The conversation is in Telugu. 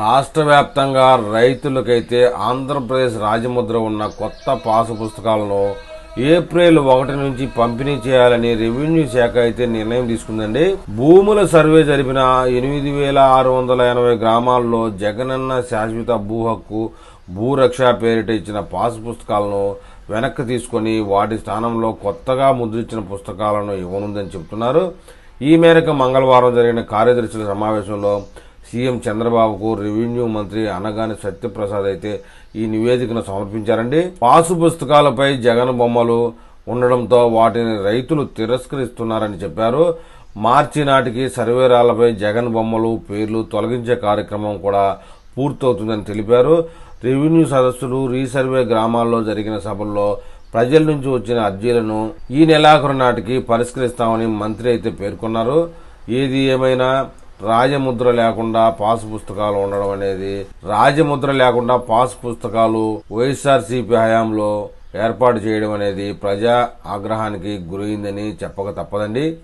రాష్ట్ర వ్యాప్తంగా రైతులకైతే ఆంధ్రప్రదేశ్ రాజముద్ర ఉన్న కొత్త పాసు పుస్తకాలను ఏప్రిల్ ఒకటి నుంచి పంపిణీ చేయాలని రెవెన్యూ శాఖ అయితే నిర్ణయం తీసుకుందండి. భూముల సర్వే జరిపిన ఎనిమిది వేల ఆరు వందల ఎనభై గ్రామాల్లో జగనన్న శాశ్వత భూ హక్కు భూరక్ష పేరిట ఇచ్చిన పాసు పుస్తకాలను వెనక్కి తీసుకొని వాటి స్థానంలో కొత్తగా ముద్రించిన పుస్తకాలను ఇవ్వనుందని చెబుతున్నారు. ఈ మేరకు మంగళవారం జరిగిన కార్యదర్శుల సమావేశంలో సీఎం చంద్రబాబుకు రెవెన్యూ మంత్రి అనగాని సత్యప్రసాద్ అయితే ఈ నివేదికను సమర్పించారండి. పాసు పుస్తకాలపై జగన్ బొమ్మలు ఉండడంతో వాటిని రైతులు తిరస్కరిస్తున్నారని చెప్పారు. మార్చి నాటికి సర్వేరాలపై జగన్ బొమ్మలు పేర్లు తొలగించే కార్యక్రమం కూడా పూర్తవుతుందని తెలిపారు. రెవెన్యూ సదస్సులు రీసర్వే గ్రామాల్లో జరిగిన సభల్లో ప్రజల నుంచి వచ్చిన అర్జీలను ఈ నెలాఖరు నాటికి పరిష్కరిస్తామని మంత్రి అయితే పేర్కొన్నారు. ఏది ఏమైనా రాజముద్ర లేకుండా పాస్ పుస్తకాలు ఉండడం అనేది రాజముద్ర లేకుండా పాస్ పుస్తకాలు వైఎస్ఆర్సీపీ హయాంలో ఏర్పాటు చేయడం అనేది ప్రజా ఆగ్రహానికి గురైందని చెప్పక తప్పదండి.